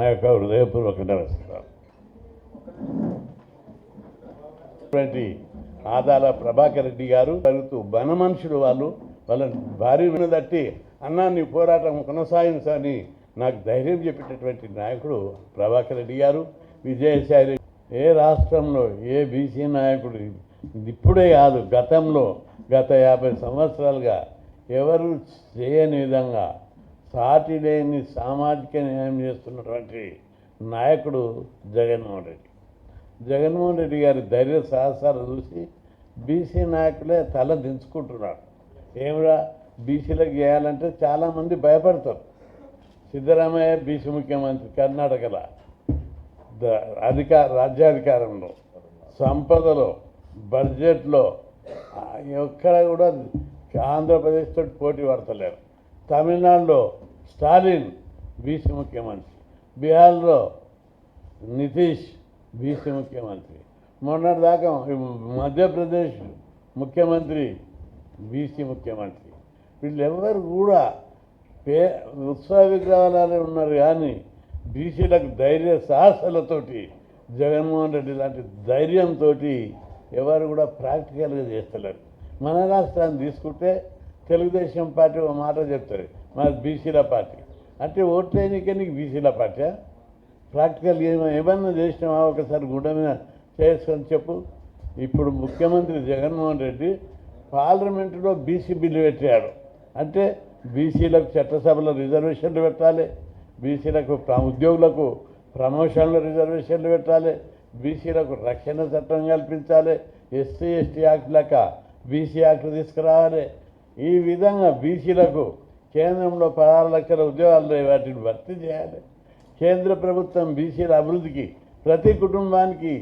నా యొక్క హృదయపూర్వక నమస్కారం ఆదాల ప్రభాకర్ రెడ్డి గారు జరుగుతూ బన మనుషులు వాళ్ళు వాళ్ళ భారీ వినదట్టి అన్నా నీ పోరాటం కొనసాగించని నాకు ధైర్యం చెప్పేటటువంటి నాయకుడు ప్రభాకర్ రెడ్డి గారు విజయసాయి రెడ్డి ఏ రాష్ట్రంలో ఏ బీసీ నాయకుడు ఇప్పుడే కాదు గతంలో గత యాభై సంవత్సరాలుగా ఎవరు చేయని విధంగా సాటి లేని సామాజిక న్యాయం చేస్తున్నటువంటి నాయకుడు జగన్మోహన్ రెడ్డి. జగన్మోహన్ రెడ్డి గారి ధైర్య సాహసాలు చూసి బీసీ నాయకులే తల దించుకుంటున్నారు. ఏమిరా? బీసీలకు చేయాలంటే చాలామంది భయపడతారు. సిద్ధరామయ్య బీసీ ముఖ్యమంత్రి కర్ణాటకలో అధికార రాజ్యాధికారంలో సంపదలో బడ్జెట్లో ఎక్కడ కూడా ఆంధ్రప్రదేశ్ తోటి పోటీ పడతలేరు. తమిళనాడులో స్టాలిన్ బీసీ ముఖ్యమంత్రి బీహార్లో నితీష్ బీసీ ముఖ్యమంత్రి మొన్నటిదాకా మధ్యప్రదేశ్ ముఖ్యమంత్రి బీసీ ముఖ్యమంత్రి. వీళ్ళెవ్వరు కూడా పే ఉత్సవ విగ్రహాలే ఉన్నారు కానీ బీసీలకు ధైర్య సాహసాలతోటి జగన్మోహన్ రెడ్డి లాంటి ధైర్యంతో ఎవరు కూడా ప్రాక్టికల్గా చేస్తలేరు. మన రాష్ట్రాన్ని తీసుకుంటే తెలుగుదేశం పార్టీ ఒక మాట చెప్తుంది మరి బీసీల పార్టీ. అంటే ఓట్లేనికే నీకు బీసీల పార్టీ ప్రాక్టికల్ ఏమన్నా చేసినావా? ఒకసారి గుండె మీద చేసుకొని చెప్పు. ఇప్పుడు ముఖ్యమంత్రి జగన్మోహన్ రెడ్డి పార్లమెంటులో బీసీ బిల్లు పెట్టాడు. అంటే బీసీలకు చట్టసభలో రిజర్వేషన్లు పెట్టాలి. బీసీలకు ప్ర- ఉద్యోగులకు ప్రమోషన్లు రిజర్వేషన్లు పెట్టాలి. బీసీలకు రక్షణ చట్టం కల్పించాలి. ఎస్సీ ఎస్టీ యాక్ట్ లెక్క బీసీ యాక్ట్ తీసుకురావాలి. ఈ విధంగా బీసీలకు కేంద్రంలో పదహారు లక్షల ఉద్యోగాలు వాటిని భర్తీ చేయాలి. కేంద్ర ప్రభుత్వం బీసీల అభివృద్ధికి ప్రతి కుటుంబానికి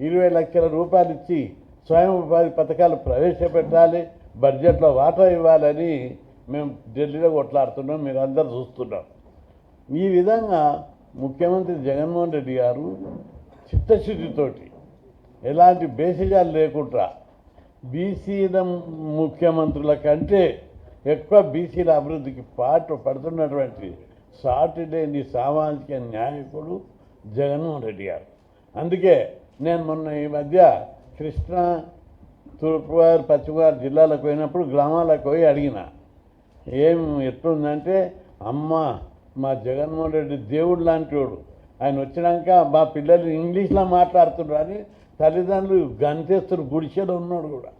ఇరవై లక్షల రూపాయలు ఇచ్చి స్వయం ఉపాధి పథకాలు ప్రవేశపెట్టాలి. బడ్జెట్లో వాటా ఇవ్వాలని మేము ఢిల్లీలో కొట్లాడుతున్నాం. మీరు అందరు చూస్తున్నాం ఈ విధంగా ముఖ్యమంత్రి జగన్మోహన్ రెడ్డి గారు చిత్తశుద్ధితోటి ఎలాంటి బేసిజాలు లేకుండా బీసీల ముఖ్యమంత్రుల కంటే ఎక్కువ బీసీల అభివృద్ధికి పాటు పడుతున్నటువంటి సాటి లేని సామాజిక నాయకుడు జగన్మోహన్ రెడ్డి గారు. అందుకే నేను మొన్న ఈ మధ్య కృష్ణా తూర్పుగారు పశ్చిమగారు జిల్లాలకు పోయినప్పుడు గ్రామాలకు పోయి అడిగిన ఏం ఎట్లుందంటే అమ్మ మా జగన్మోహన్ రెడ్డి దేవుడు లాంటి వాడు ఆయన వచ్చినాక మా పిల్లలు ఇంగ్లీష్లో మాట్లాడుతున్నారు అని తల్లిదండ్రులు గంతేస్తున్నారు గుడిసెలో ఉన్నాడు కూడా.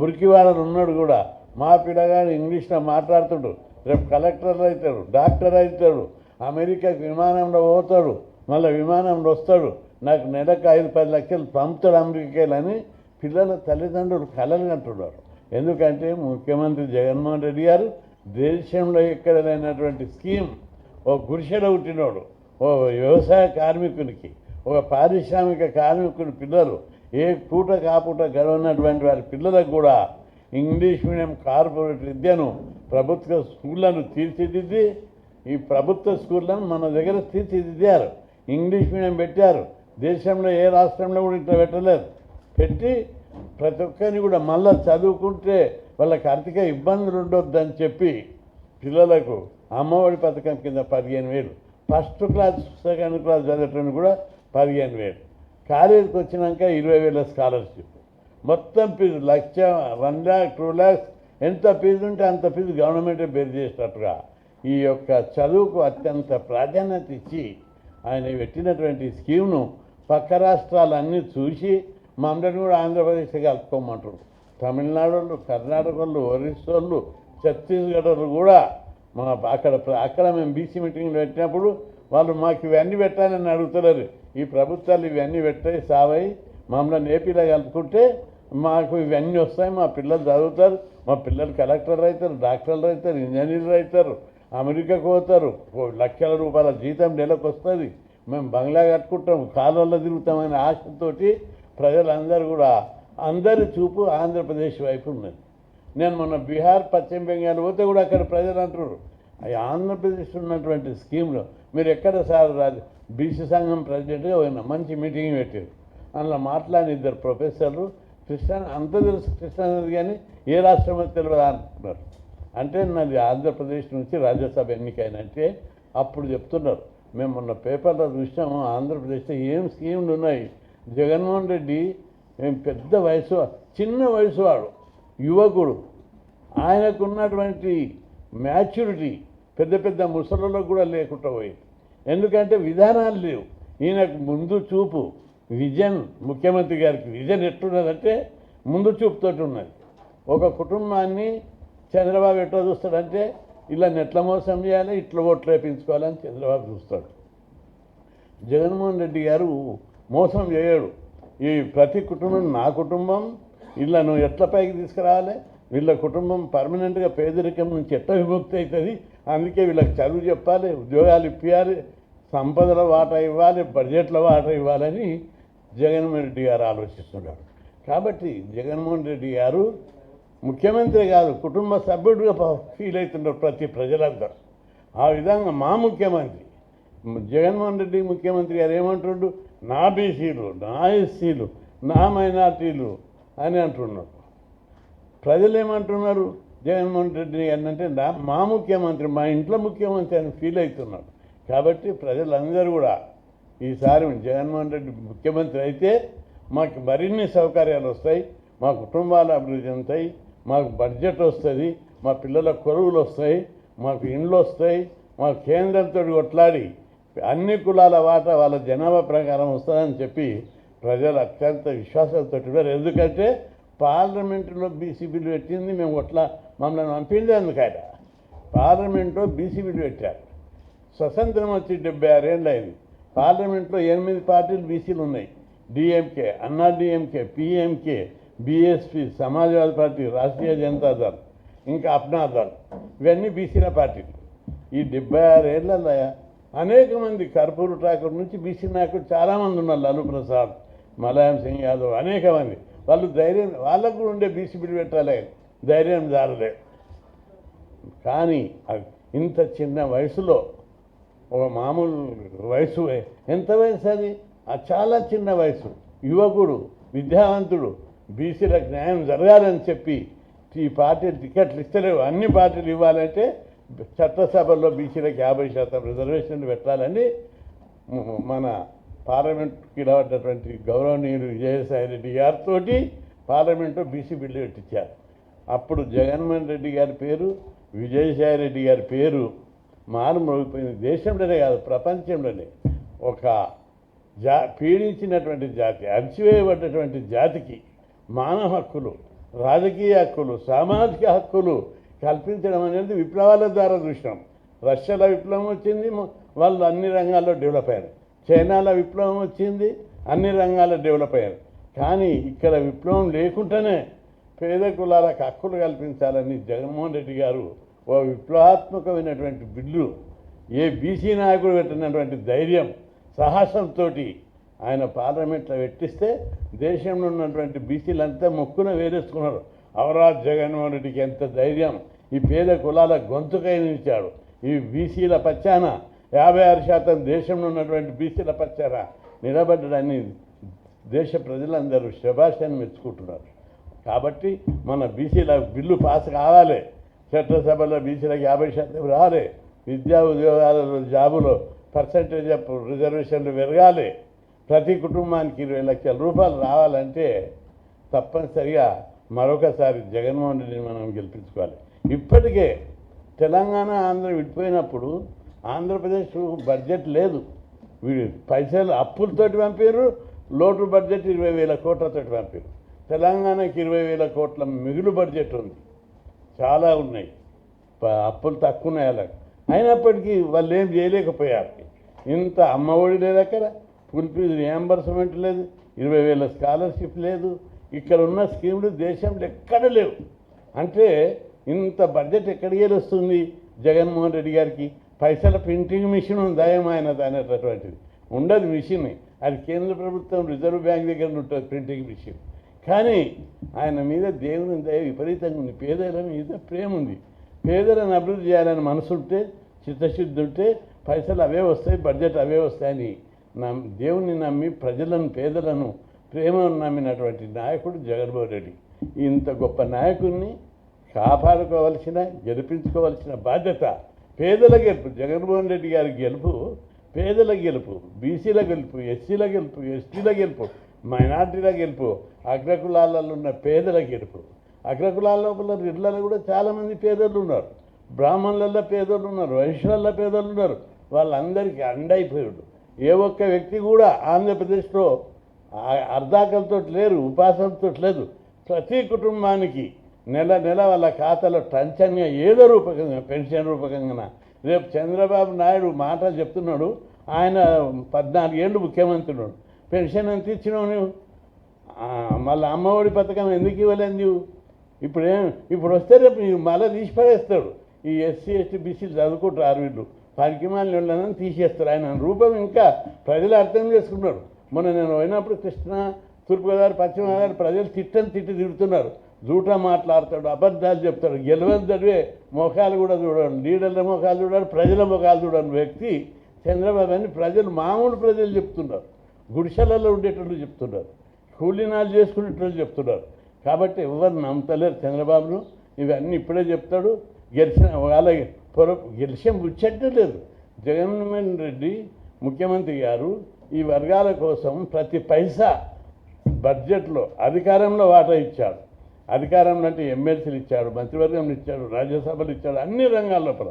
మురికివాడలు ఉన్నాడు కూడా. మా పిల్లగాడు ఇంగ్లీష్లో మాట్లాడుతుండు. రేపు కలెక్టర్ అవుతాడు డాక్టర్ అవుతాడు అమెరికాకి విమానంలో పోతాడు మళ్ళీ విమానంలో వస్తాడు. నాకు నెలకు ఐదు పది లక్షలు పంపుతాడు అమెరికాలని. పిల్లల తల్లిదండ్రులు కలలు అంటున్నారు ఎందుకంటే ముఖ్యమంత్రి జగన్మోహన్ రెడ్డి గారు దేశంలో ఎక్కడ లేనటువంటి స్కీమ్. ఓ గుడిసెలో పుట్టినోడు ఓ వ్యవసాయ కార్మికునికి ఒక పారిశ్రామిక కార్మికుని పిల్లలు ఏ పూట కాపూట గడవనటువంటి వారి పిల్లలకు కూడా ఇంగ్లీష్ మీడియం కార్పొరేట్ విద్యను ప్రభుత్వ స్కూళ్ళను తీర్చిదిద్ది ఈ ప్రభుత్వ స్కూళ్ళను మన దగ్గర తీర్చిదిద్దారు. ఇంగ్లీష్ మీడియం పెట్టారు. దేశంలో ఏ రాష్ట్రంలో కూడా ఇట్లా పెట్టలేదు. పెట్టి ప్రతి ఒక్కరిని కూడా మళ్ళీ చదువుకుంటే వాళ్ళకి ఆర్థిక ఇబ్బందులు ఉండొద్దని చెప్పి పిల్లలకు అమ్మఒడి పథకం కింద పదిహేను వేలు ఫస్ట్ క్లాస్ సెకండ్ క్లాస్ చదవటానికి కూడా పదిహేను వేలు. కాలేజీకి వచ్చినాక ఇరవై వేల స్కాలర్షిప్. మొత్తం fee lakh one lakh two lakhs ఎంత ఫీజు ఉంటే అంత ఫీజు గవర్నమెంటే బేర్ చేసేటట్టుగా ఈ యొక్క చదువుకు అత్యంత ప్రాధాన్యత ఇచ్చి ఆయన పెట్టినటువంటి స్కీమ్ను పక్క రాష్ట్రాలన్నీ చూసి మమ్మల్ని కూడా ఆంధ్రప్రదేశ్ కలుపుకోమంటారు. తమిళనాడు వాళ్ళు కర్ణాటక వాళ్ళు ఒరిస్సా వాళ్ళు ఛత్తీస్గఢ్ వాళ్ళు కూడా మా అక్కడ అక్కడ మేము బీసీ మీటింగ్లు పెట్టినప్పుడు వాళ్ళు మాకు ఇవన్నీ పెట్టాలని అడుగుతున్నారు ఈ ప్రభుత్వాలు ఇవన్నీ పెట్టాయి సావై మమ్మల్ని ఏపీలో కలుపుకుంటే మాకు ఇవన్నీ వస్తాయి మా పిల్లలు చదువుతారు మా పిల్లలు కలెక్టర్ అవుతారు డాక్టర్లు అవుతారు ఇంజనీర్లు అవుతారు అమెరికాకు పోతారు లక్షల రూపాయల జీతం నెలకు వస్తుంది. మేము బంగ్లా కట్టుకుంటాం కాలువల్లో తిరుగుతామనే ఆశతోటి ప్రజలందరూ కూడా అందరి చూపు ఆంధ్రప్రదేశ్ వైపు ఉన్నది. నేను మొన్న బీహార్ పశ్చిమ బెంగాల్ పోతే కూడా అక్కడ ప్రజలు అంటున్నారు ఆంధ్రప్రదేశ్ ఉన్నటువంటి స్కీమ్లో మీరు ఎక్కడ సార్ రాదు బీసీ సంఘం ప్రెసిడెంట్గా పోయినా మంచి మీటింగ్ పెట్టారు. అందులో మాట్లాడిన ఇద్దరు ప్రొఫెసర్లు కృష్ణ అంత తెలుసు కృష్ణానది కానీ ఏ రాష్ట్రం తెలియదు అంటున్నారు. అంటే నాది ఆంధ్రప్రదేశ్ నుంచి రాజ్యసభ ఎన్నికైనంటే అప్పుడు చెప్తున్నారు. మేము మొన్న పేపర్లో చూసాము ఆంధ్రప్రదేశ్లో ఏం స్కీములు ఉన్నాయి? జగన్మోహన్ రెడ్డి మేము పెద్ద వయసు చిన్న వయసు వాడు యువకుడు. ఆయనకున్నటువంటి మ్యాచ్యూరిటీ పెద్ద పెద్ద ముసలలో కూడా లేకుండా పోయింది. ఎందుకంటే విధానాలు లేవు. ఈయనకు ముందు చూపు విజన్ ముఖ్యమంత్రి గారికి విజన్ ఎట్లున్నదంటే ముందు చూపుతోటి ఉన్నది. ఒక కుటుంబాన్ని చంద్రబాబు ఎట్లా చూస్తాడంటే ఇలా నెట్ల మోసం చేయాలి ఇట్లా ఓట్లు వేపించుకోవాలని చంద్రబాబు చూస్తాడు. జగన్మోహన్ రెడ్డి గారు మోసం చేయడు. ఈ ప్రతి కుటుంబం నా కుటుంబం ఇలా నువ్వు ఎట్ల పైకి తీసుకురావాలి? వీళ్ళ కుటుంబం పర్మనెంట్గా పేదరికం నుంచి ఎట్లా విముక్తి అవుతుంది? అందుకే వీళ్ళకి చదువు చెప్పాలి ఉద్యోగాలు ఇప్పించాలి సంపదల వాటా ఇవ్వాలి బడ్జెట్ల వాటా ఇవ్వాలని జగన్మోహన్ రెడ్డి గారు ఆలోచిస్తున్నాడు కాబట్టి జగన్మోహన్ రెడ్డి గారు ముఖ్యమంత్రి కాదు కుటుంబ సభ్యుడిగా ఫీల్ అవుతున్నారు ప్రతి ప్రజలందరూ. ఆ విధంగా మా ముఖ్యమంత్రి జగన్మోహన్ రెడ్డి ముఖ్యమంత్రి గారు ఏమంటుండు నా బీసీలు నా ఎస్సీలు నా మైనార్టీలు అని అంటున్నారు. ప్రజలు ఏమంటున్నారు? జగన్మోహన్ రెడ్డి ఏంటంటే అంటే నా మా ముఖ్యమంత్రి మా ఇంట్లో ముఖ్యమంత్రి అని ఫీల్ అవుతున్నారు కాబట్టి ప్రజలందరూ కూడా ఈసారి జగన్మోహన్ రెడ్డి ముఖ్యమంత్రి అయితే మాకు మరిన్ని సౌకర్యాలు వస్తాయి మా కుటుంబాలు అభివృద్ధి చెందుతాయి మాకు బడ్జెట్ వస్తుంది మా పిల్లల కొరువులు వస్తాయి మాకు ఇండ్లు వస్తాయి మాకు కేంద్రంతో కొట్లాడి అన్ని కులాల వాటా వాళ్ళ జనాభా ప్రకారం వస్తుందని చెప్పి ప్రజలు అత్యంత విశ్వాసంతో ఎందుకంటే పార్లమెంటులో బీసీ బిల్లు పెట్టింది మేము కొట్లా మమ్మల్ని పంపింది అందుకట పార్లమెంట్లో బీసీ బిల్లు పెట్టారు స్వతంత్రం వచ్చి డెబ్బై ఆరేళ్ళు అయింది. పార్లమెంట్లో ఎనిమిది పార్టీలు బీసీలు ఉన్నాయి. DMK Anna DMK PMK BSP Samajwadi party Rashtriya Janata Dal ఇంకా అప్నా దళ్. ఇవన్నీ బీసీల పార్టీలు. ఈ డెబ్బై ఆరేళ్ళలో అనేక మంది కర్పూరు ఠాకూర్ నుంచి బీసీ నాయకులు చాలామంది ఉన్నారు. లాలూ ప్రసాద్ మలాయం సింగ్ యాదవ్ అనేక మంది. వాళ్ళు ధైర్యం వాళ్ళకు కూడా ఉండే బీసీ బిల్లు పెట్టాలి. ధైర్యం జారలే కానీ ఇంత చిన్న వయసులో ఒక మామూలు వయసు ఎంత వయసు అది? చాలా చిన్న వయసు. యువకుడు విద్యావంతుడు బీసీలకు న్యాయం జరగాలని చెప్పి ఈ పార్టీ టికెట్లు ఇస్తలేవు. అన్ని పార్టీలు ఇవ్వాలంటే చట్టసభల్లో బీసీలకు యాభై శాతం రిజర్వేషన్లు పెట్టాలని మన పార్లమెంట్కి నిలబడ్డటువంటి గౌరవనీయులు విజయసాయి రెడ్డి గారితో పార్లమెంట్లో బీసీ బిల్లు పెట్టించారు. అప్పుడు జగన్మోహన్ రెడ్డి గారి పేరు విజయసాయి రెడ్డి గారి పేరు మారుమోగిపోయింది దేశంలోనే కాదు ప్రపంచంలోనే. ఒక జా పీడించినటువంటి జాతి అణచివేయబడ్డటువంటి జాతికి మానవ హక్కులు రాజకీయ హక్కులు సామాజిక హక్కులు కల్పించడం అనేది విప్లవాల ద్వారా చూసినాం రష్యాలో విప్లవం వచ్చింది వాళ్ళు అన్ని రంగాల్లో డెవలప్ అయ్యారు. చైనాలో విప్లవం వచ్చింది అన్ని రంగాల్లో డెవలప్ అయ్యారు. కానీ ఇక్కడ విప్లవం లేకుండానే పేద కులాలకు హక్కులు కల్పించాలని జగన్మోహన్ రెడ్డి గారు ఓ విప్లవాత్మకమైనటువంటి బిల్లు ఏ బీసీ నాయకుడు పెట్టినటువంటి ధైర్యం సాహసంతో ఆయన పార్లమెంట్లో పెట్టిస్తే దేశంలో ఉన్నటువంటి బీసీలంతా మొక్కున వేరేసుకున్నారు. అవరాజ్ జగన్మోహన్ రెడ్డికి ఎంత ధైర్యం. ఈ పేద కులాల గొంతుకై నిలిచాడు. ఈ బీసీల పచ్చాన యాభై ఆరు శాతం దేశంలో ఉన్నటువంటి బీసీల పచ్చాన నిలబడ్డాన్ని దేశ ప్రజలందరూ శభాషాన్ని మెచ్చుకుంటున్నారు. కాబట్టి మన బీసీల బిల్లు పాస్ కావాలి. చట్టసభలో బీసీలకు యాభై శాతం రావాలి విద్యా ఉద్యోగాలలో జాబులో పర్సంటేజ్ ఆఫ్ రిజర్వేషన్లు పెరగాలి. ప్రతి కుటుంబానికి ఇరవై లక్షల రూపాయలు రావాలంటే తప్పనిసరిగా మరొకసారి జగన్మోహన్ రెడ్డిని మనం గెలిపించుకోవాలి. ఇప్పటికే తెలంగాణ ఆంధ్ర విడిపోయినప్పుడు ఆంధ్రప్రదేశ్ బడ్జెట్ లేదు. వీడు పైసలు అప్పులతోటి పంపారు లోటు బడ్జెట్ ఇరవై వేల కోట్లతోటి పంపారు తెలంగాణకి ఇరవై వేల కోట్ల మిగులు బడ్జెట్ ఉంది. చాలా ఉన్నాయి. ప- అప్పులు తక్కువ ఉన్నాయి అలా. అయినప్పటికీ వాళ్ళు ఏం చేయలేకపోయారు. ఇంత అమ్మఒడి లేదు అక్కడ ఫుల్ ఫీజు రియంబర్స్మెంట్ లేదు ఇరవై వేల స్కాలర్షిప్ లేదు. ఇక్కడ ఉన్న స్కీములు దేశంలో ఎక్కడ లేవు. అంటే ఇంత బడ్జెట్ ఎక్కడికి వస్తుంది జగన్మోహన్ రెడ్డి గారికి పైసల ప్రింటింగ్ మిషన్ ఉందా ఏమైనది అనేటటువంటిది ఉండదు మిషన్ అది కేంద్ర ప్రభుత్వం రిజర్వ్ బ్యాంక్ దగ్గర ఉంటుంది ప్రింటింగ్ మిషన్ కానీ ఆయన మీద దేవుని దయ విపరీతంగా ఉంది. పేదల మీద ప్రేమ ఉంది. పేదలను అభివృద్ధి చేయాలని మనసు ఉంటే చిత్తశుద్ధి ఉంటే పైసలు అవే వస్తాయి బడ్జెట్ అవే వస్తాయని నమ్ దేవుని నమ్మి ప్రజలను పేదలను ప్రేమను నమ్మినటువంటి నాయకుడు జగన్మోహన్ రెడ్డి. ఇంత గొప్ప నాయకుడిని కాపాడుకోవలసిన గెలిపించుకోవలసిన బాధ్యత పేదల గెలుపు జగన్మోహన్ రెడ్డి గారి గెలుపు పేదల గెలుపు బీసీల గెలుపు ఎస్సీల గెలుపు ఎస్టీల గెలుపు మైనార్టీల గెలుపు అగ్రకులాలలో ఉన్న పేదల గెలుపు. అగ్రకులాల లోపల ఇళ్ళలో కూడా చాలామంది పేదలు ఉన్నారు. బ్రాహ్మణులలో పేదలు ఉన్నారు వైశ్యులలో పేదలు ఉన్నారు. వాళ్ళందరికీ అండైపోయాడు. ఏ ఒక్క వ్యక్తి కూడా ఆంధ్రప్రదేశ్లో అర్ధాకలతో లేరు ఉపాసంతో లేదు. ప్రతి కుటుంబానికి నెల నెల వాళ్ళ ఖాతాలో టంచన్గా ఏదో రూపకంగా పెన్షన్ రూపకంగా. రేపు చంద్రబాబు నాయుడు మాటలు చెప్తున్నాడు. ఆయన పద్నాలుగేళ్ళు ముఖ్యమంత్రి ఉన్నాడు పెన్షన్ ఎంత ఇచ్చినావు నువ్వు మళ్ళీ అమ్మఒడి పథకం ఎందుకు ఇవ్వలేదు నువ్వు ఇప్పుడు ఏం ఇప్పుడు వస్తే రేపు మళ్ళీ తీసి పడేస్తాడు ఈ ఎస్సీ ఎస్టీ బీసీలు చదువుకుంటారు వీళ్ళు. పనికి మాలని తీసేస్తారు. ఆయన రూపం ఇంకా ప్రజలు అర్థం చేసుకున్నారు మొన్న నేను పోయినప్పుడు కృష్ణ తూర్పుగోదావరి పశ్చిమ గోదావరి ప్రజలు తిట్టని తిట్టి తిడుతున్నారు. జూటా మాట్లాడతాడు అబద్ధాలు చెప్తాడు. గెలవని చదివే ముఖాలు కూడా చూడండి. లీడర్ల ముఖాలు చూడాలి ప్రజల ముఖాలు చూడని వ్యక్తి చంద్రబాబు అని ప్రజలు మామూలు ప్రజలు చెప్తున్నారు. గుడిసెలలో ఉండేటట్లు చెప్తున్నారు. కూలీనాలు చేసుకునేటట్లు చెప్తున్నారు. కాబట్టి ఎవరు నమ్మతలేరు చంద్రబాబును. ఇవన్నీ ఇప్పుడే చెప్తాడు. గెలిచిన వాళ్ళ పొర గెలిచే ముచ్చట్టే లేదు. జగన్మోహన్ రెడ్డి ముఖ్యమంత్రి గారు ఈ వర్గాల కోసం ప్రతి పైసా బడ్జెట్లో అధికారంలో వాటా ఇచ్చాడు అధికారంలో అంటే ఎమ్మెల్సీలు ఇచ్చాడు మంత్రివర్గం ఇచ్చాడు రాజ్యసభలు ఇచ్చాడు అన్ని రంగాల లోపల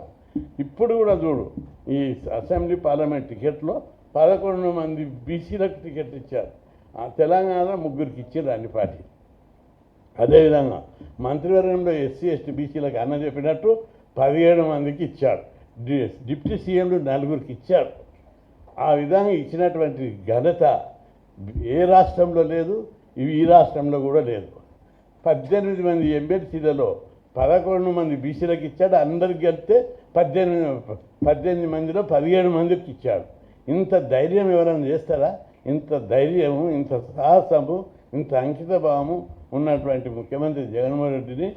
ఇప్పుడు కూడా చూడు ఈ అసెంబ్లీ పార్లమెంట్ టికెట్లో పదకొండు మంది బీసీలకు టికెట్ ఇచ్చారు. ఆ తెలంగాణ ముగ్గురికి ఇచ్చారు అన్ని పార్టీ అదేవిధంగా మంత్రివర్గంలో ఎస్సీ ఎస్టీ బీసీలకు అన్న చెప్పినట్టు పదిహేడు మందికి ఇచ్చాడు డిప్యూటీ సీఎంలు నలుగురికి ఇచ్చాడు ఆ విధంగా ఇచ్చినటువంటి ఘనత ఏ రాష్ట్రంలో లేదు ఇవి ఈ రాష్ట్రంలో కూడా లేదు. పద్దెనిమిది మంది ఎంబెల్సీలలో పదకొండు మంది బీసీలకు ఇచ్చాడు. అందరికి వెళ్తే పద్దెనిమిది పద్దెనిమిది మందిలో పదిహేడు మందికి ఇచ్చాడు. ఇంత ధైర్యం ఎవరైనా చేస్తారా? ఇంత ధైర్యము ఇంత సాహసము ఇంత అంకిత భావము ఉన్నటువంటి ముఖ్యమంత్రి జగన్మోహన్ రెడ్డిని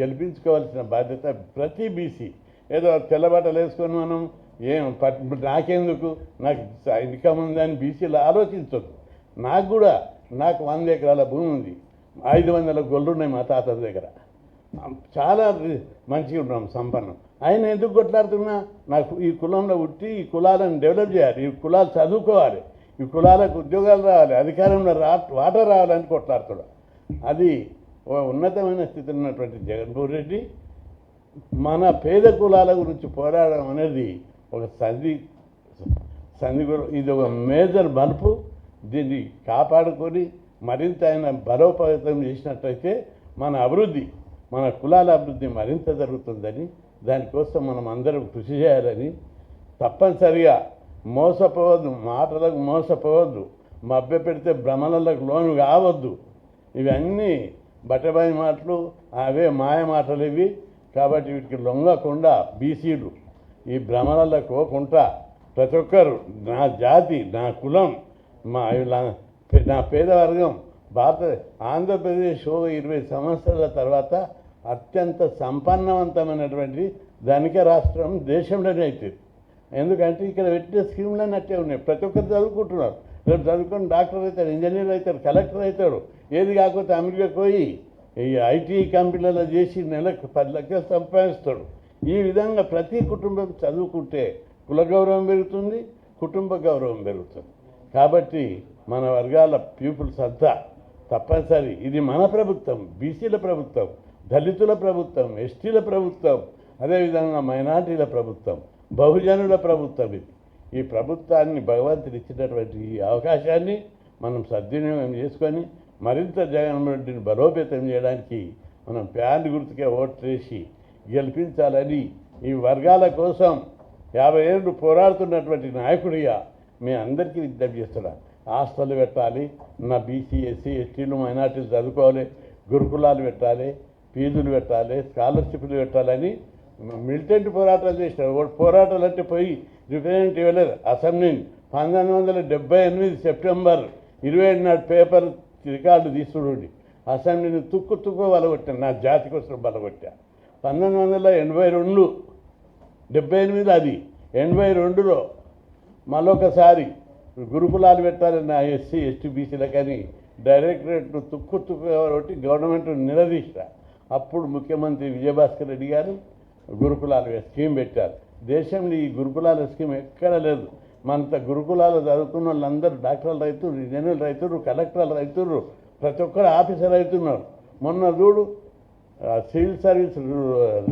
గెలిపించుకోవాల్సిన బాధ్యత ప్రతి బీసీ. ఏదో తెల్లబట్టలు వేసుకొని మనం ఏం పట్ నాకెందుకు? నాకు ఇన్కమ్ ఉందని బీసీలు ఆలోచించదు నాకు కూడా నాకు వంద ఎకరాల భూమి ఉంది. ఐదు వందల గొల్లు ఉన్నాయి మా తాత దగ్గర. చాలా మంచిగా ఉన్నాం సంపన్నం. ఆయన ఎందుకు కొట్లాడుతున్నా? నాకు ఈ కులంలో ఉట్టి ఈ కులాలను డెవలప్ చేయాలి ఈ కులాలు చదువుకోవాలి ఈ కులాలకు ఉద్యోగాలు రావాలి అధికారంలో రా వాటర్ రావాలని కొట్లాడుతాడు అది ఉన్నతమైన స్థితిలో ఉన్నటువంటి జగన్మోహన్ రెడ్డి. మన పేద కులాల గురించి పోరాడడం అనేది ఒక సంధి సంధి ఇది ఒక మేజర్ మలుపు. దీన్ని కాపాడుకొని మరింత ఆయన బలోపేతం చేసినట్టయితే మన అభివృద్ధి మన కులాల అభివృద్ధి మరింత జరుగుతుందని దానికోసం మనం అందరం కృషి చేయాలని తప్పనిసరిగా మోసపోవద్దు మాటలకు మోసపోవద్దు మభ్య పెడితే భ్రమలకు లోను కావద్దు. ఇవన్నీ బట్టబాయి మాటలు అవే మాయ మాటలు ఇవి. కాబట్టి వీటికి లొంగకుండా బీసీలు ఈ భ్రమలలో పోకుండా ప్రతి ఒక్కరు నా జాతి నా కులం మా నా పేదవర్గం భారత ఆంధ్రప్రదేశ్ ఓ ఇరవై సంవత్సరాల తర్వాత అత్యంత సంపన్నవంతమైనటువంటి ధనిక రాష్ట్రం దేశంలోనే అవుతుంది ఎందుకంటే ఇక్కడ పెట్టిన స్కీమ్లన్నీ అట్టే ఉన్నాయి. ప్రతి ఒక్కరు చదువుకుంటున్నారు. రేపు చదువుకొని డాక్టర్ అవుతారు ఇంజనీర్ అవుతారు కలెక్టర్ అవుతాడు ఏది కాకపోతే అమెరికా పోయి ఈ ఐటీ కంపెనీలలో చేసి నెలకు పది లక్షలు సంపాదిస్తాడు. ఈ విధంగా ప్రతి కుటుంబం చదువుకుంటే కుల గౌరవం పెరుగుతుంది కుటుంబ గౌరవం పెరుగుతుంది. కాబట్టి మన వర్గాల పీపుల్స్ అంతా తప్పనిసరి. ఇది మన ప్రభుత్వం బీసీల ప్రభుత్వం. దళితుల ప్రభుత్వం ఎస్టీల ప్రభుత్వం అదేవిధంగా మైనార్టీల ప్రభుత్వం బహుజనుల ప్రభుత్వం ఇది. ఈ ప్రభుత్వాన్ని భగవంతుడు ఇచ్చినటువంటి ఈ అవకాశాన్ని మనం సద్వినియోగం చేసుకొని మరింత జగన్మోహన్ రెడ్డిని బలోపేతం చేయడానికి మనం ప్యాన్ గుర్తుకే ఓటు చేసి గెలిపించాలని ఈ వర్గాల కోసం యాభై ఏళ్ళు పోరాడుతున్నటువంటి నాయకుడిగా మీ అందరికీ విజ్ఞప్తి చేస్తున్నా. హాస్టల్ పెట్టాలి నా బీసీ ఎస్సీ ఎస్టీలు మైనార్టీలు చదువుకోవాలి గురుకులాలు పెట్టాలి ఫీజులు పెట్టాలి స్కాలర్షిప్లు పెట్టాలని మిలిటెంట్ పోరాటాలు చేసినారు. పోరాటాలు అంటే పోయి రిప్రజెంట్ ఇవ్వలేదు. అసెంబ్లీని పంతొమ్మిది వందల డెబ్బై ఎనిమిది సెప్టెంబర్ ఇరవై ఏడు నాడు పేపర్ రికార్డు తీసుకుని అసెంబ్లీని తుక్కు తుక్కు బలగొట్టాను నా జాతి కోసం బలగొట్టా పంతొమ్మిది వందల ఎనభై రెండు డెబ్బై ఎనిమిది అది. ఎనభై రెండులో మరొకసారి గురుకులాలు పెట్టాలని నా ఎస్సీ ఎస్టీ బీసీలకని డైరెక్టరేట్ను తుక్కు తుక్కు కొట్టి గవర్నమెంట్ నిలదీసిన అప్పుడు ముఖ్యమంత్రి విజయభాస్కర్ రెడ్డి గారు గురుకులాలు స్కీమ్ పెట్టారు. దేశంలో ఈ గురుకులాల స్కీమ్ ఎక్కడ లేదు. మనంత గురుకులాలు చదువుకున్న వాళ్ళందరూ డాక్టర్లు రైతులు ఇంజనీర్లు రైతులు కలెక్టర్లు రైతులు ప్రతి ఒక్కరు ఆఫీసర్ అవుతున్నారు. మొన్న చూడు సివిల్ సర్వీస్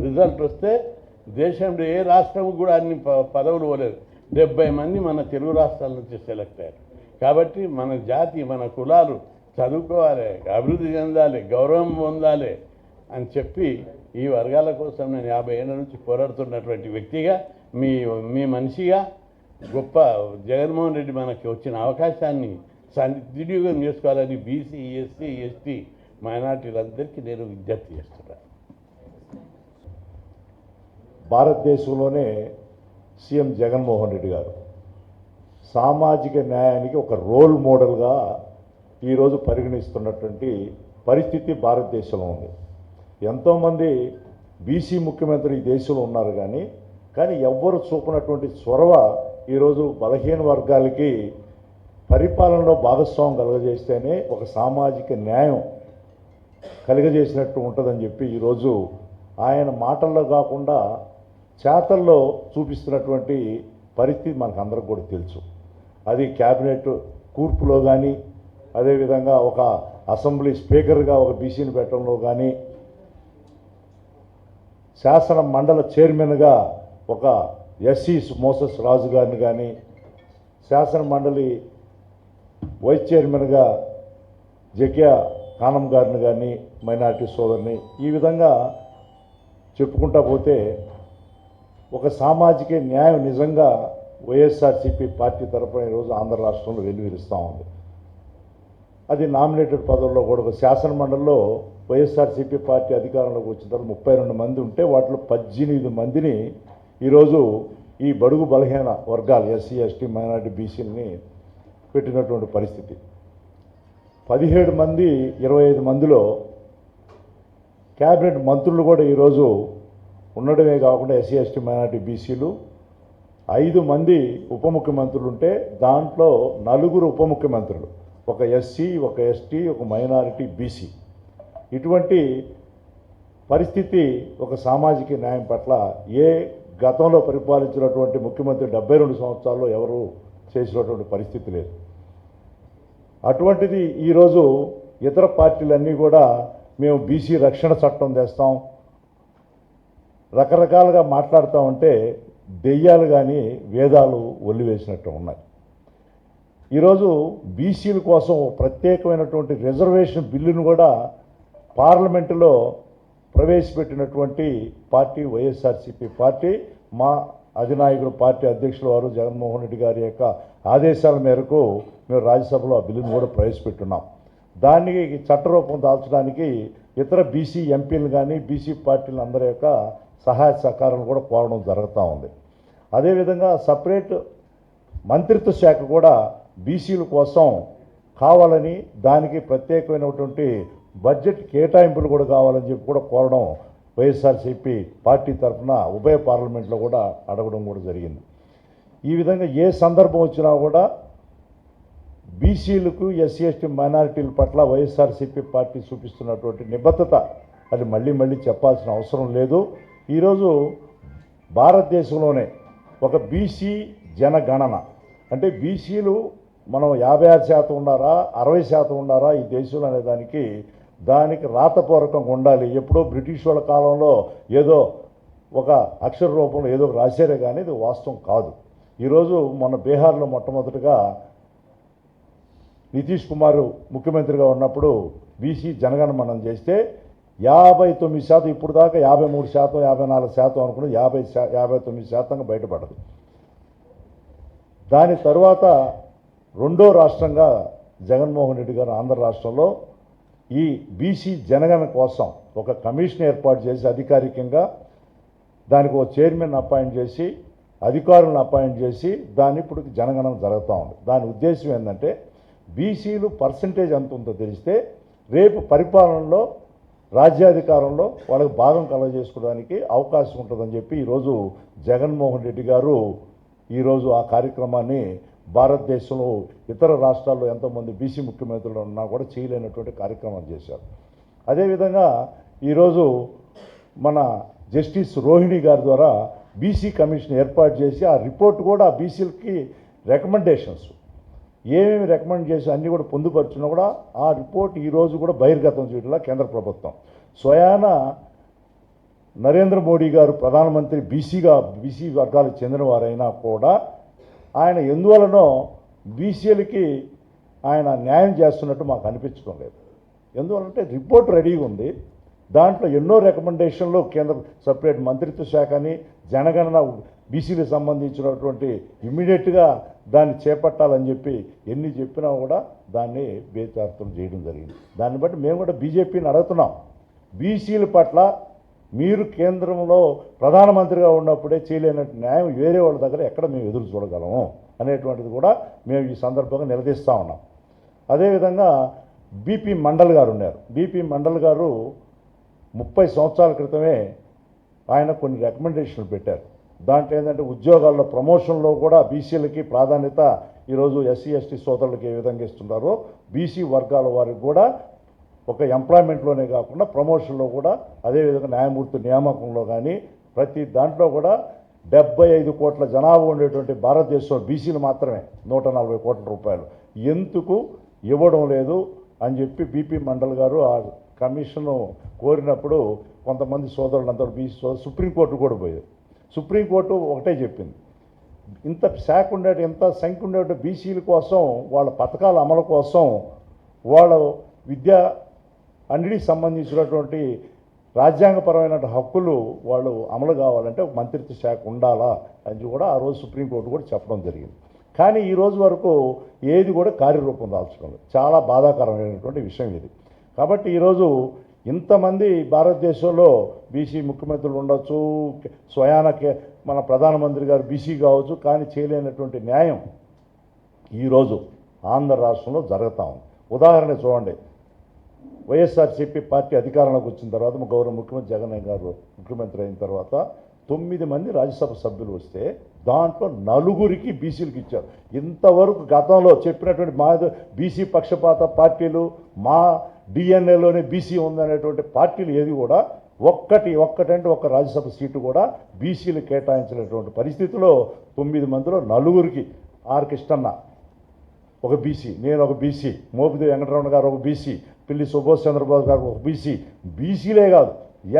రిజల్ట్ వస్తే దేశంలో ఏ రాష్ట్రం కూడా అన్ని ప- పదవులు పోలేదు. డెబ్బై మంది మన తెలుగు రాష్ట్రాల నుంచి సెలెక్ట్ అయ్యారు. కాబట్టి మన జాతి మన కులాలు చదువుకోవాలి అభివృద్ధి చెందాలి గౌరవం పొందాలి అని చెప్పి ఈ వర్గాల కోసం నేను యాభై ఏళ్ళ నుంచి పోరాడుతున్నటువంటి వ్యక్తిగా మీ మీ మనిషిగా గొప్ప జగన్మోహన్ రెడ్డి మనకి వచ్చిన అవకాశాన్ని సద్వినియోగం చేసుకోవాలని బీసీ ఎస్సీ ఎస్టీ మైనార్టీలందరికీ నేను విజ్ఞప్తి చేస్తున్నాను భారతదేశంలోనే సీఎం జగన్మోహన్ రెడ్డి గారు సామాజిక న్యాయానికి ఒక రోల్ మోడల్గా ఈరోజు పరిగణిస్తున్నటువంటి పరిస్థితి భారతదేశంలో ఉంది. ఎంతోమంది బీసీ ముఖ్యమంత్రి ఈ దేశంలో ఉన్నారు కానీ కానీ ఎవ్వరు చూపినటువంటి చొరవ ఈరోజు బలహీన వర్గాలకి పరిపాలనలో భాగస్వామ్యం కలుగజేస్తేనే ఒక సామాజిక న్యాయం కలిగజేసినట్టు ఉంటుందని చెప్పి ఈరోజు ఆయన మాటల్లో కాకుండా చేతల్లో చూపిస్తున్నటువంటి పరిస్థితి మనకు అందరికి కూడా తెలుసు. అది క్యాబినెట్ కూర్పులో కానీ అదేవిధంగా ఒక అసెంబ్లీ స్పీకర్గా ఒక బీసీని పెట్టడంలో కానీ శాసన మండల చైర్మన్గా ఒక ఎస్సీ మోసస్ రాజు గారిని కానీ శాసన మండలి వైస్ చైర్మన్గా జగ్య కానం గారిని కానీ మైనార్టీ సోదరిని ఈ విధంగా చెప్పుకుంటా పోతే ఒక సామాజిక న్యాయం నిజంగా వైఎస్ఆర్సీపీ పార్టీ తరఫున ఈరోజు ఆంధ్ర రాష్ట్రంలో వెలువరిస్తూ ఉంది. అది నామినేటెడ్ పదవుల్లో కూడా ఒక శాసన వైఎస్ఆర్సీపీ పార్టీ అధికారంలోకి వచ్చిన తర్వాత ముప్పై రెండు మంది ఉంటే వాటిలో పద్దెనిమిది మందిని ఈరోజు ఈ బడుగు బలహీన వర్గాలు ఎస్సీ ఎస్టీ మైనార్టీ బీసీలని పెట్టినటువంటి పరిస్థితి. పదిహేడు మంది ఇరవై ఐదు మందిలో క్యాబినెట్ మంత్రులు కూడా ఈరోజు ఉండడమే కాకుండా ఎస్సీ ఎస్టీ మైనార్టీ బీసీలు. ఐదు మంది ఉప ముఖ్యమంత్రులు ఉంటే దాంట్లో నలుగురు ఉప ముఖ్యమంత్రులు. ఒక ఎస్సీ ఒక ఎస్టీ ఒక మైనారిటీ బీసీ. ఇటువంటి పరిస్థితి ఒక సామాజిక న్యాయం పట్ల ఏ గతంలో పరిపాలించినటువంటి ముఖ్యమంత్రి డెబ్బై రెండు సంవత్సరాల్లో ఎవరు చేసినటువంటి పరిస్థితి లేదు. అటువంటిది ఈరోజు ఇతర పార్టీలన్నీ కూడా మేము బీసీ రక్షణ చట్టం తెస్తాం. రకరకాలుగా మాట్లాడుతూ ఉంటే దెయ్యాలు కానీ వేదాలు ఒల్లివేసినట్టు ఉన్నాయి. ఈరోజు బీసీల కోసం ప్రత్యేకమైనటువంటి రిజర్వేషన్ బిల్లును కూడా పార్లమెంటులో ప్రవేశపెట్టినటువంటి పార్టీ వైఎస్ఆర్సీపీ పార్టీ మా అధినాయకుడు పార్టీ అధ్యక్షుల వారు జగన్మోహన్ రెడ్డి గారి యొక్క ఆదేశాల మేరకు మేము రాజ్యసభలో ఆ బిల్లును కూడా ప్రవేశపెట్టున్నాం. దానికి చట్టరూపం దాల్చడానికి ఇతర బీసీ ఎంపీలు కానీ బీసీ పార్టీలు అందరి యొక్క సహాయ సహకారాలు కూడా కోరడం జరుగుతూ ఉంది. అదేవిధంగా సపరేట్ మంత్రిత్వ శాఖ కూడా బీసీల కోసం కావాలని దానికి ప్రత్యేకమైనటువంటి బడ్జెట్ కేటాయింపులు కూడా కావాలని చెప్పి కూడా కోరడం వైఎస్ఆర్సీపీ పార్టీ తరఫున ఉభయ పార్లమెంట్లో కూడా అడగడం కూడా జరిగింది. ఈ విధంగా ఏ సందర్భం వచ్చినా కూడా బీసీలకు ఎస్సీ ఎస్టీ మైనారిటీల పట్ల వైఎస్ఆర్సీపీ పార్టీ చూపిస్తున్నటువంటి నిబద్ధత అది మళ్ళీ మళ్ళీ చెప్పాల్సిన అవసరం లేదు. ఈరోజు భారతదేశంలోనే ఒక బీసీ జనగణన అంటే బీసీలు మనం యాభై ఆరు శాతం ఉన్నారా అరవై శాతం ఉన్నారా ఈ దేశంలో అనే దానికి దానికి రాతపూర్వకంగా ఉండాలి. ఎప్పుడో బ్రిటిష్ వాళ్ళ కాలంలో ఏదో ఒక అక్షర రూపంలో ఏదో రాశారే కానీ ఇది వాస్తవం కాదు. ఈరోజు మన బీహార్లో మొట్టమొదటిగా నితీష్ కుమార్ ముఖ్యమంత్రిగా ఉన్నప్పుడు బీసీ జనగణమనం చేస్తే యాభై తొమ్మిది శాతం ఇప్పుడు దాకా యాభై మూడు శాతం యాభై నాలుగు శాతం అనుకుని యాభై శా యాభై తొమ్మిది శాతంగా బయటపడదు. దాని తర్వాత రెండో రాష్ట్రంగా జగన్మోహన్ రెడ్డి గారు ఆంధ్ర రాష్ట్రంలో ఈ బీసీ జనగణన కోసం ఒక కమిషన్ ఏర్పాటు చేసి అధికారికంగా దానికి ఒక చైర్మన్ అపాయింట్ చేసి అధికారులను అపాయింట్ చేసి దాన్ని ఇప్పుడు జనగణన జరుగుతూ ఉంది. దాని ఉద్దేశం ఏంటంటే బీసీలు పర్సంటేజ్ ఎంత ఉందో తెలిస్తే రేపు పరిపాలనలో రాజ్యాధికారంలో వాళ్ళకి భాగం కలగజేసుకోవడానికి అవకాశం ఉంటుందని చెప్పి ఈరోజు జగన్మోహన్ రెడ్డి గారు ఈరోజు ఆ కార్యక్రమాన్ని భారతదేశంలో ఇతర రాష్ట్రాల్లో ఎంతోమంది బీసీ ముఖ్యమంత్రులు ఉన్నా కూడా చేయలేనటువంటి కార్యక్రమాలు చేశారు. అదేవిధంగా ఈరోజు మన జస్టిస్ రోహిణి గారి ద్వారా బీసీ కమిషన్ ఏర్పాటు చేసి ఆ రిపోర్ట్ కూడా బీసీలకి రికమెండేషన్స్. ఏమేమి రికమెండ్ చేసి అన్నీ కూడా పొందుపరుచున్నా కూడా ఆ రిపోర్ట్ ఈరోజు కూడా బహిర్గతం చేయడంలో కేంద్ర ప్రభుత్వం. స్వయాన నరేంద్ర మోడీ గారు ప్రధానమంత్రి బీసీగా బీసీ వర్గాలకు చెందినవారైనా కూడా ఆయన ఎందువలనో బీసీలకి ఆయన న్యాయం చేస్తున్నట్టు మాకు అనిపించడం లేదు. ఎందువలంటే రిపోర్ట్ రెడీగా ఉంది. దాంట్లో ఎన్నో రికమెండేషన్లు కేంద్ర సపరేట్ మంత్రిత్వ శాఖని జనగణన బీసీలకు సంబంధించినటువంటి ఇమ్మీడియట్గా దాన్ని చేపట్టాలని చెప్పి ఎన్ని చెప్పినా కూడా దాన్ని బేచార్థం చేయడం జరిగింది. దాన్ని బట్టి మేము కూడా బీజేపీని అడుగుతున్నాం. బీసీల పట్ల మీరు కేంద్రంలో ప్రధానమంత్రిగా ఉన్నప్పుడే చేయలేనట్టు న్యాయం వేరే వాళ్ళ దగ్గర ఎక్కడ మేము ఎదురు చూడగలము అనేటువంటిది కూడా మేము ఈ సందర్భంగా నిలదీస్తూ ఉన్నాం. అదేవిధంగా బీపీ మండల్ గారు ఉన్నారు. బీపీ మండల్ గారు ముప్పై సంవత్సరాల క్రితమే ఆయన కొన్ని రికమెండేషన్లు పెట్టారు. దాంట్లో ఏంటంటే ఉద్యోగాల్లో ప్రమోషన్లో కూడా బీసీలకి ప్రాధాన్యత ఈరోజు ఎస్సీ ఎస్టీ సోదరులకు ఏ విధంగా ఇస్తున్నారో బీసీ వర్గాల వారికి కూడా ఒక ఎంప్లాయ్మెంట్లోనే కాకుండా ప్రమోషన్లో కూడా అదేవిధంగా న్యాయమూర్తి నియామకంలో కానీ ప్రతి దాంట్లో కూడా డెబ్బై ఐదు కోట్ల జనాభా ఉండేటువంటి భారతదేశంలో బీసీలు మాత్రమే నూట నలభై కోట్ల రూపాయలు. ఎందుకు? ఇవ్వడం లేదు అని చెప్పి బీపీ మండల్ గారు ఆ కమిషన్ కోరినప్పుడు కొంతమంది సోదరులందరూ బీసీ సోదరు సుప్రీంకోర్టు కూడా పోయారు. సుప్రీంకోర్టు ఒకటే చెప్పింది. ఇంత శాఖ ఉండే ఇంత సంఖ్య ఉండే బీసీల కోసం వాళ్ళ పథకాల అమలు కోసం వాళ్ళ విద్యా అన్నిటికి సంబంధించినటువంటి రాజ్యాంగపరమైన హక్కులు వాళ్ళు అమలు కావాలంటే ఒక మంత్రిత్వ శాఖ ఉండాలా అని కూడా ఆ రోజు సుప్రీంకోర్టు కూడా చెప్పడం జరిగింది. కానీ ఈ రోజు వరకు ఏది కూడా కార్యరూపం దాల్చుకోలేదు చాలా బాధాకరమైనటువంటి విషయం ఇది. కాబట్టి ఈరోజు ఇంతమంది భారతదేశంలో బీసీ ముఖ్యమంత్రులు ఉండొచ్చు స్వయాన కే- మన ప్రధానమంత్రి గారు బీసీ కావచ్చు కానీ చేయలేనటువంటి న్యాయం ఈరోజు ఆంధ్ర రాష్ట్రంలో జరుగుతూ ఉంది. ఉదాహరణ చూడండి. వైఎస్ఆర్సీపీ పార్టీ అధికారంలోకి వచ్చిన తర్వాత మా గౌరవ ముఖ్యమంత్రి జగన్ గారు ముఖ్యమంత్రి అయిన తర్వాత తొమ్మిది మంది రాజ్యసభ సభ్యులు వస్తే దాంట్లో నలుగురికి బీసీలకు ఇచ్చారు. ఇంతవరకు గతంలో చెప్పినటువంటి మా బీసీ పక్షపాత పార్టీలు మా డిఎన్ఏలోనే బీసీ ఉందనేటువంటి పార్టీలు ఏది కూడా ఒక్కటి ఒక్కటంటే ఒక రాజ్యసభ సీటు కూడా బీసీలు కేటాయించినటువంటి పరిస్థితిలో తొమ్మిది మందిలో నలుగురికి ఆర్ కృష్ణన్న ఒక బీసీ నేను ఒక బీసీ మోపిదేవి వెంకటరమణ గారు ఒక బీసీ పిల్లి సుభాష్ చంద్రబోస్ గారు ఒక బీసీ బీసీలే కాదు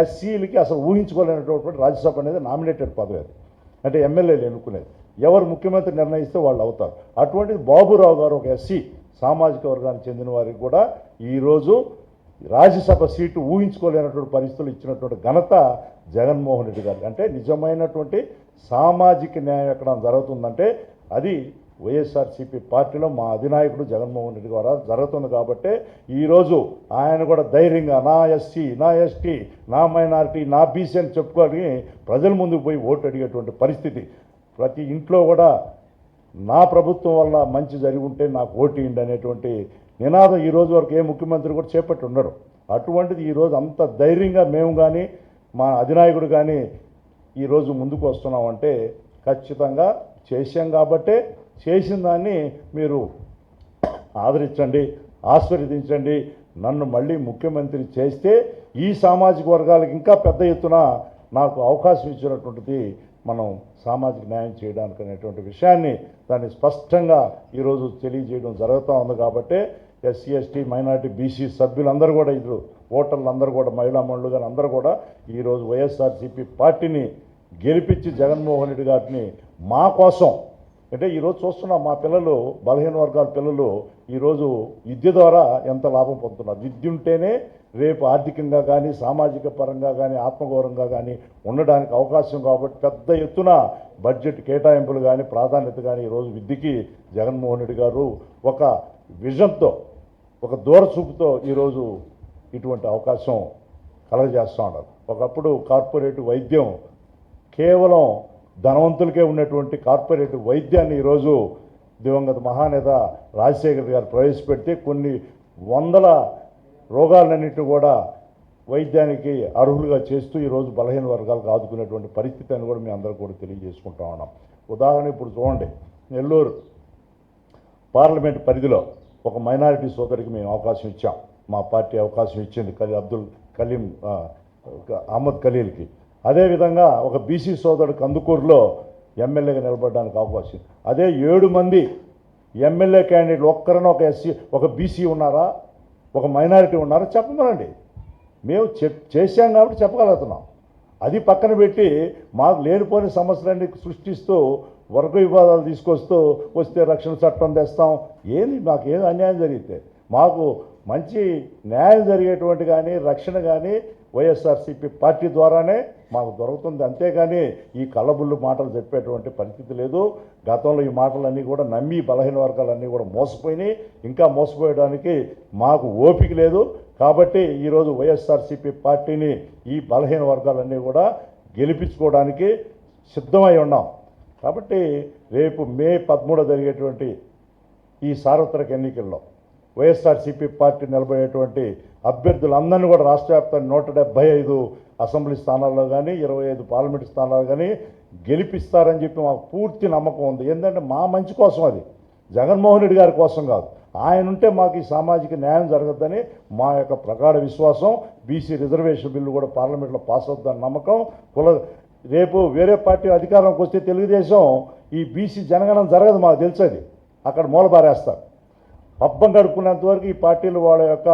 ఎస్సీలకి అసలు ఊహించుకోలేనటువంటి రాజ్యసభ అనేది నామినేటెడ్ పదవి అది. అంటే ఎమ్మెల్యేలు ఎన్నుకునేది. ఎవరు ముఖ్యమంత్రి నిర్ణయిస్తే వాళ్ళు అవుతారు. అటువంటిది బాబురావు గారు ఒక ఎస్సీ సామాజిక వర్గానికి చెందిన వారికి కూడా ఈరోజు రాజ్యసభ సీటు ఊహించుకోలేనటువంటి పరిస్థితులు ఇచ్చినటువంటి ఘనత జగన్మోహన్ రెడ్డి గారికి. అంటే నిజమైనటువంటి సామాజిక న్యాయం ఎక్కడ జరుగుతుందంటే అది వైఎస్ఆర్సీపీ పార్టీలో మా అధినాయకుడు జగన్మోహన్ రెడ్డి ద్వారా జరుగుతుంది కాబట్టి ఈరోజు ఆయన కూడా ధైర్యంగా నా ఎస్సీ నా ఎస్టీ నా మైనారిటీ నా బీసీ అని చెప్పుకొని ప్రజల ముందుకు పోయి ఓటు అడిగేటువంటి పరిస్థితి. ప్రతి ఇంట్లో కూడా నా ప్రభుత్వం వల్ల మంచి జరిగి ఉంటే నాకు ఓటేయండి అనేటువంటి నినాదం ఈ రోజు వరకు ఏ ముఖ్యమంత్రి కూడా చేపట్టి ఉండరు. అటువంటిది ఈరోజు అంత ధైర్యంగా మేము కానీ మా అధినాయకుడు కానీ ఈరోజు ముందుకు వస్తున్నామంటే ఖచ్చితంగా చేశాం కాబట్టే చేసిన దాన్ని మీరు ఆదరించండి ఆశీర్వదించండి. నన్ను మళ్ళీ ముఖ్యమంత్రి చేస్తే ఈ సామాజిక వర్గాలకు ఇంకా పెద్ద ఎత్తున నాకు అవకాశం ఇచ్చినటువంటిది మనం సామాజిక న్యాయం చేయడానికి అనేటువంటి విషయాన్ని దాన్ని స్పష్టంగా ఈరోజు తెలియజేయడం జరుగుతూ ఉంది కాబట్టి ఎస్సీ ఎస్టీ మైనార్టీ బీసీ సభ్యులందరూ కూడా ఇద్దరు ఓటర్లు అందరూ కూడా మహిళా మండలు గారు అందరూ కూడా ఈరోజు వైఎస్ఆర్సీపీ పార్టీని గెలిపించి జగన్మోహన్ రెడ్డి గారిని మా కోసం అంటే ఈరోజు చూస్తున్నాం మా పిల్లలు బలహీన వర్గాల పిల్లలు ఈరోజు విద్య ద్వారా ఎంత లాభం పొందుతున్నారు. విద్య ఉంటేనే రేపు ఆర్థికంగా కానీ సామాజిక పరంగా కానీ ఆత్మగౌరవంగా కానీ ఉండడానికి అవకాశం కాబట్టి పెద్ద ఎత్తున బడ్జెట్ కేటాయింపులు కానీ ప్రాధాన్యత కానీ ఈరోజు విద్యకి జగన్మోహన్ రెడ్డి గారు ఒక విజన్తో ఒక దూరచూపుతో ఈరోజు ఇటువంటి అవకాశం కలగజేస్తూ ఉన్నారు. ఒకప్పుడు కార్పొరేట్ వైద్యం కేవలం ధనవంతులకే ఉన్నటువంటి కార్పొరేట్ వైద్యాన్ని ఈరోజు దివంగత మహానేత రాజశేఖర్ గారు ప్రవేశపెడితే కొన్ని వందల రోగాలన్నింటినీ కూడా వైద్యానికి అర్హులుగా చేస్తూ ఈరోజు బలహీన వర్గాలకు ఆదుకునేటువంటి పరిస్థితి అని కూడా మేము అందరూ కూడా తెలియజేసుకుంటా ఉన్నాం. ఉదాహరణ ఇప్పుడు చూడండి. నెల్లూరు పార్లమెంట్ పరిధిలో ఒక మైనారిటీ సోదరికి మేము అవకాశం ఇచ్చాం. మా పార్టీ అవకాశం ఇచ్చింది కలీ అబ్దుల్ కలీం అహ్మద్ ఖలీల్కి. అదేవిధంగా ఒక బీసీ సోదరుడు కందుకూరులో ఎమ్మెల్యేగా నిలబడడానికి అవకాశం అదే ఏడు మంది ఎమ్మెల్యే క్యాండిడేట్లు ఒక్కరిన ఒక ఎస్సీ ఒక బీసీ ఉన్నారా? ఒక మైనారిటీ ఉన్నారా? చెప్పమనండి. మేము చెప్ చేశాం కాబట్టి చెప్పగలుగుతున్నాం. అది పక్కన పెట్టి మాకు లేనిపోని సమస్యలన్నీ సృష్టిస్తూ వర్గ వివాదాలు తీసుకొస్తూ వస్తే రక్షణ చట్టం తెస్తాం. ఏది మాకు ఏది అన్యాయం జరిగితే మాకు మంచి న్యాయం జరిగేటువంటి కానీ రక్షణ కానీ వైఎస్ఆర్సీపీ పార్టీ ద్వారానే మాకు దొరుకుతుంది. అంతేగాని ఈ కళ్ళబుల్లు మాటలు చెప్పేటువంటి పరిస్థితి లేదు. గతంలో ఈ మాటలన్నీ కూడా నమ్మి బలహీన వర్గాలన్నీ కూడా మోసపోయినాయి. ఇంకా మోసపోయడానికి మాకు ఓపిక లేదు. కాబట్టి ఈరోజు వైఎస్ఆర్సీపీ పార్టీని ఈ బలహీన వర్గాలన్నీ కూడా గెలిపించుకోవడానికి సిద్ధమై ఉన్నాం. కాబట్టి రేపు మే పదమూడో జరిగేటువంటి ఈ సార్వత్రిక ఎన్నికల్లో వైఎస్ఆర్సీపీ పార్టీ నిలబడేటువంటి అభ్యర్థులందరినీ కూడా రాష్ట్ర వ్యాప్తంగా నూట డెబ్బై ఐదు అసెంబ్లీ స్థానాల్లో కానీ ఇరవై ఐదు పార్లమెంట్ స్థానాలు కానీ గెలిపిస్తారని చెప్పి మాకు పూర్తి నమ్మకం ఉంది. ఏంటంటే మా మంచి కోసం అది. జగన్మోహన్ రెడ్డి గారి కోసం కాదు. ఆయన ఉంటే మాకు ఈ సామాజిక న్యాయం జరగద్దని మా యొక్క ప్రగాఢ విశ్వాసం బీసీ రిజర్వేషన్ బిల్లు కూడా పార్లమెంట్లో పాస్ అవుతుందని నమ్మకం. కుల రేపు వేరే పార్టీ అధికారంకి వస్తే తెలుగుదేశం ఈ బీసీ జనగణన జరగదు మాకు తెలిసేది. అక్కడ మూలబారేస్తారు. పబ్బం గడుపుకునేంత వరకు ఈ పార్టీలు వాళ్ళ యొక్క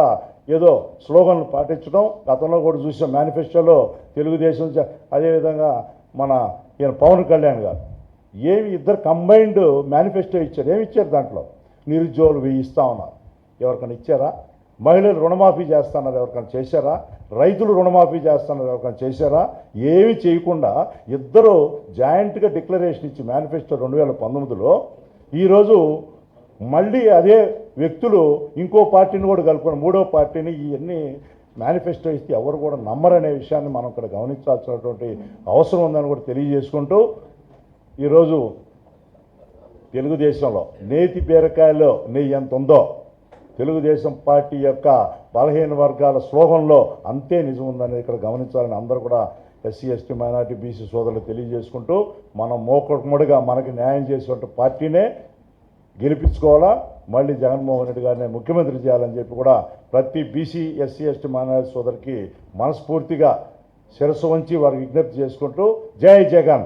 ఏదో స్లోగన్లు పాటించడం గతంలో కూడా చూసాం మేనిఫెస్టోలో తెలుగుదేశం అదేవిధంగా మన ఈయన పవన్ కళ్యాణ్ గారు. ఏమి ఇద్దరు కంబైన్డ్ మేనిఫెస్టో ఇచ్చారు. ఏమి ఇచ్చారు దాంట్లో? నిరుద్యోగులు వెయ్యి ఇస్తా ఉన్నారు. ఎవరికైనా ఇచ్చారా? మహిళలు రుణమాఫీ చేస్తున్నారు. ఎవరికైనా చేశారా? రైతులు రుణమాఫీ చేస్తున్నారు. ఎవరికైనా చేశారా? ఏమీ చేయకుండా ఇద్దరు జాయింట్గా డిక్లరేషన్ ఇచ్చి మేనిఫెస్టో రెండు వేల పంతొమ్మిదిలో ఈరోజు మళ్ళీ అదే వ్యక్తులు ఇంకో పార్టీని కూడా కలుపుకొని మూడో పార్టీని ఇవన్నీ మేనిఫెస్టో ఇస్తే ఎవరు కూడా నమ్మరనే విషయాన్ని మనం ఇక్కడ గమనించాల్సినటువంటి అవసరం ఉందని కూడా తెలియజేసుకుంటూ ఈరోజు తెలుగుదేశంలో నేతి బీరకాయలో నెయ్యి ఎంత ఉందో తెలుగుదేశం పార్టీ యొక్క బలహీన వర్గాల స్లోగంలో అంతే నిజం ఉందని ఇక్కడ గమనించాలని అందరూ కూడా ఎస్సీ ఎస్టీ మైనార్టీ బీసీ సోదరులు తెలియజేసుకుంటూ మనం మోకముడిగా మనకి న్యాయం చేసేటువంటి పార్టీనే గెలిపించుకోవాలా? మళ్ళీ జగన్మోహన్ రెడ్డి గారిని ముఖ్యమంత్రి చేయాలని చెప్పి కూడా ప్రతి బీసీ ఎస్సీ ఎస్టీ మానవ సోదరికి మనస్ఫూర్తిగా శిరస్సు వంచి వారికి విజ్ఞప్తి చేసుకుంటూ జై జగన్.